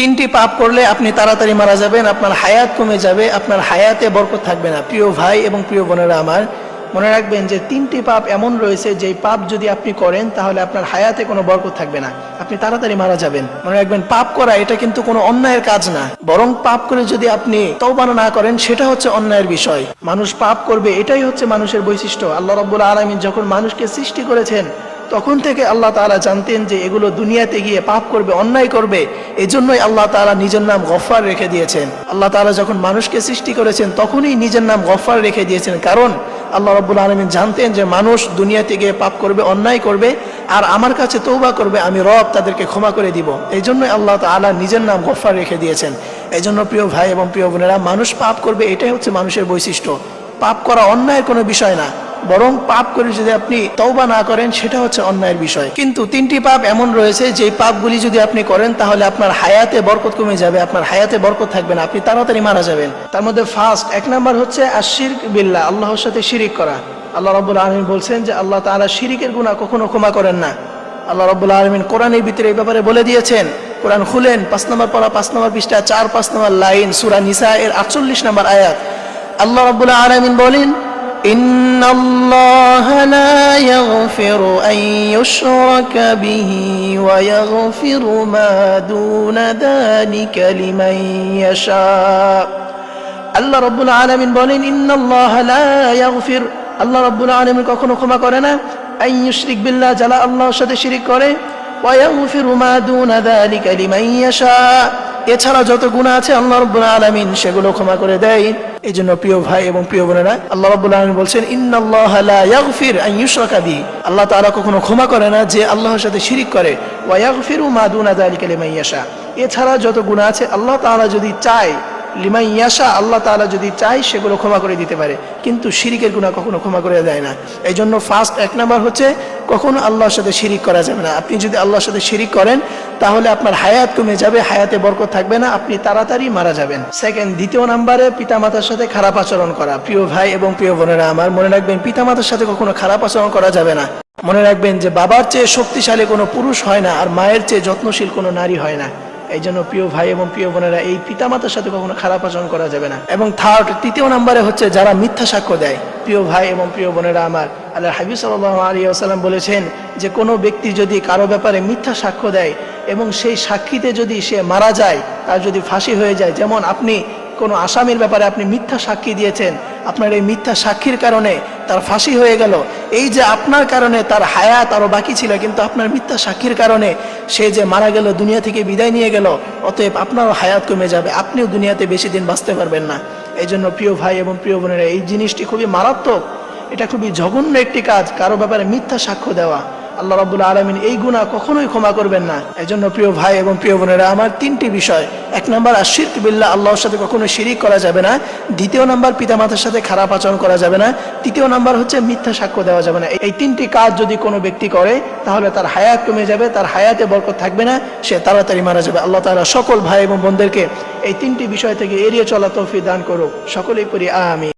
তিনটি পাপ করলে আপনি তাড়াতাড়ি মারা যাবেন, আপনার হায়াত কমে যাবে, আপনার হায়াতে বরকত থাকবে না। প্রিয় ভাই এবং প্রিয় বোনেরা আমার, মনে রাখবেন যে তিনটি পাপ এমন রয়েছে যে পাপ যদি আপনি করেন, তাহলে আপনার হায়াতে কোনো বরকত থাকবে না। আপনি তাড়াতাড়ি মারা যাবেন। মনে রাখবেন, পাপ করা এটা কিন্তু কোনো অন্যায়ের কাজ না। বরং পাপ করে যদি আপনি তৌবানা না করেন, সেটা হচ্ছে অন্যায়ের বিষয়। মানুষ পাপ করবে, এটাই হচ্ছে মানুষের বৈশিষ্ট্য। আল্লাহ রব্বুল আলমী যখন মানুষকে সৃষ্টি করেছেন তখন থেকে আল্লাহ তাআলা জানতেন যে এগুলো দুনিয়াতে গিয়ে পাপ করবে, অন্যায় করবে। এজন্যই আল্লাহ তাআলা নিজের নাম গফার রেখে দিয়েছেন। আল্লাহ তাআলা যখন মানুষকে সৃষ্টি করেছেন, তখনই নিজের নাম গফার রেখে দিয়েছেন। কারণ আল্লাহ রব্বুল আলমিন জানতেন যে মানুষ দুনিয়াতে গিয়ে পাপ করবে, অন্যায় করবে, আর আমার কাছে তৌবা করবে, আমি রব তাদেরকে ক্ষমা করে দিব। এই জন্যই আল্লাহ তাআলা নিজের নাম গফার রেখে দিয়েছেন। এই জন্য প্রিয় ভাই এবং প্রিয় বোনেরা, মানুষ পাপ করবে, এটাই হচ্ছে মানুষের বৈশিষ্ট্য। পাপ করা অন্যায়ের কোনো বিষয় না। বরং পাপ করে যদি আপনি তওবা না করেন, সেটা হচ্ছে অন্যায়ের বিষয়। কিন্তু তিনটি পাপ এমন রয়েছে যে পাপগুলি যদি আপনি করেন, তাহলে আপনার হায়াতে বরকত কমে যাবে, আপনার হায়াতে বরকত থাকবে না, আপনি তাড়াতাড়ি মারা যাবেন। তার মধ্যে ফার্স্ট, এক নাম্বার হচ্ছে আশির বিল্লাহ, আল্লাহর সাথে শিরিক করা। আল্লাহ রব্বুল আলমিন বলছেন যে, আল্লাহ তাআলা শিরিকের গুণা কখনো ক্ষমা করেন না। আল্লাহ রব্বুল আলমিন কোরআনের ভিতরে এই ব্যাপারে বলে দিয়েছেন, কোরআন খুলেন, পাঁচ নম্বর পড়া, পাঁচ নম্বর পৃষ্ঠা, চার, পাঁচ নম্বর লাইন, সুরা নিসা এর আটচল্লিশ নম্বর আয়াত। আল্লাহ রব্বুল আলমিন বলেন إن الله لا يغفر أن يشرك به ويغفر ما دون ذلك لمن يشاء আল্লাহ রব্বুল আলমিন বলেন ইন্নাল্লাহ লা ইয়াগফির আল্লাহ রব্বুল আলমিন কখনো ক্ষমা করে না আই ইউশরিক বিল্লাহ যারা আল্লাহর সাথে শিরিক করে ওয়া ইয়াগফিরু মা দুনা যালিকা লিমান ইয়াশা এছাড়া যত গুণা আছে আল্লাহ রব্বুল আলমিন সেগুলো ক্ষমা করে দেয়। এই জন্য প্রিয় ভাই এবং প্রিয় বোনেরা, আল্লাহ রব্বুল আলমিন বলছেন ইউশরাকা বিহি। আল্লাহ তারা কখনো ক্ষমা করে না যে আল্লাহর সাথে শিরিক করে। ওয়া ইয়াগফিরু মা দুনা যালিকা লিমান ইয়াশা। এছাড়া যত গুণা আছে, আল্লাহ তারা যদি চায় লিমাই ইয়াসা আল্লাহ তাআলা যদি চায় সেগুলো ক্ষমা করে দিতে পারে। কিন্তু শিরিকের গুনাহ কখনো ক্ষমা করে দেয় না। এই জন্য ফার্স্ট এক নাম্বার হচ্ছে, কখনো আল্লাহর সাথে শিরিক করা যাবে না। আপনি যদি আল্লাহর সাথে শিরিক করেন, তাহলে আপনার হায়াত কমে যাবে, হায়াতে বরকত থাকবে না, আপনি তাড়াতাড়ি মারা যাবেন। সেকেন্ড দ্বিতীয় নাম্বারে পিতামাতার সাথে খারাপ আচরণ করা। প্রিয় ভাই এবং প্রিয় বোনেরা আমার, মনে রাখবেন পিতামাতার সাথে কখনো খারাপ আচরণ করা যাবে না। মনে রাখবেন যে বাবার চেয়ে শক্তিশালী কোনো পুরুষ হয় না, আর মায়ের চেয়ে যত্নশীল কোনো নারী হয় না। এই জন্য প্রিয় ভাই এবং প্রিয় বোনেরা, এই পিতামাতার সাথে কখনো খারাপ আচরণ করা যাবে না। এবং থার্ড তৃতীয় নম্বরে হচ্ছে যারা মিথ্যা সাক্ষ্য দেয়। প্রিয় ভাই এবং প্রিয় বোনেরা আমার আল্লাহ হাবিব সাল্লাহ আলী আসাল্লাম বলেছেন যে কোনো ব্যক্তি যদি কারও ব্যাপারে মিথ্যা সাক্ষ্য দেয় এবং সেই সাক্ষীতে যদি সে মারা যায়, তার যদি ফাঁসি হয়ে যায়, যেমন আপনি কোনো আসামির ব্যাপারে আপনি মিথ্যা সাক্ষী দিয়েছেন, আপনার এই মিথ্যা সাক্ষীর কারণে তার ফাঁসি হয়ে গেল। এই যে আপনার কারণে তার হায়াত আরও বাকি ছিল, কিন্তু আপনার মিথ্যা সাক্ষীর কারণে সে যে মারা গেল, দুনিয়া থেকে বিদায় নিয়ে গেল, অতএব আপনারও হায়াত কমে যাবে। আপনিও দুনিয়াতে বেশি দিন বাঁচতে পারবেন না। এই জন্য প্রিয় ভাই এবং প্রিয় বোনেরা, এই জিনিসটি খুবই মারাত্মক। এটা খুবই জঘন্য একটি কাজ, কারও ব্যাপারে মিথ্যা সাক্ষ্য দেওয়া। আল্লাহ রাবুল আলমিন এই গুণা কখনোই ক্ষমা করবেন না। এই জন্য প্রিয় ভাই এবং প্রিয় বোনেরা, আমার তিনটি বিষয়। এক নম্বর আশির্ক বিল্লাহ, আল্লাহর সাথে কখনো শিরিক করা যাবে না। দ্বিতীয় নাম্বার, পিতামাতার সাথে খারাপ আচরণ করা যাবে না। তৃতীয় নাম্বার হচ্ছে, মিথ্যা সাক্ষ্য দেওয়া যাবে না। এই তিনটি কাজ যদি কোনো ব্যক্তি করে, তাহলে তার হায়াত কমে যাবে, তার হায়াতে বরকত থাকবে না, সে তাড়াতাড়ি মারা যাবে। আল্লাহ তাআলা সকল ভাই এবং বোনদেরকে এই তিনটি বিষয় থেকে এড়িয়ে চলা তৌফিক দান করুক। সকলেই করি আমি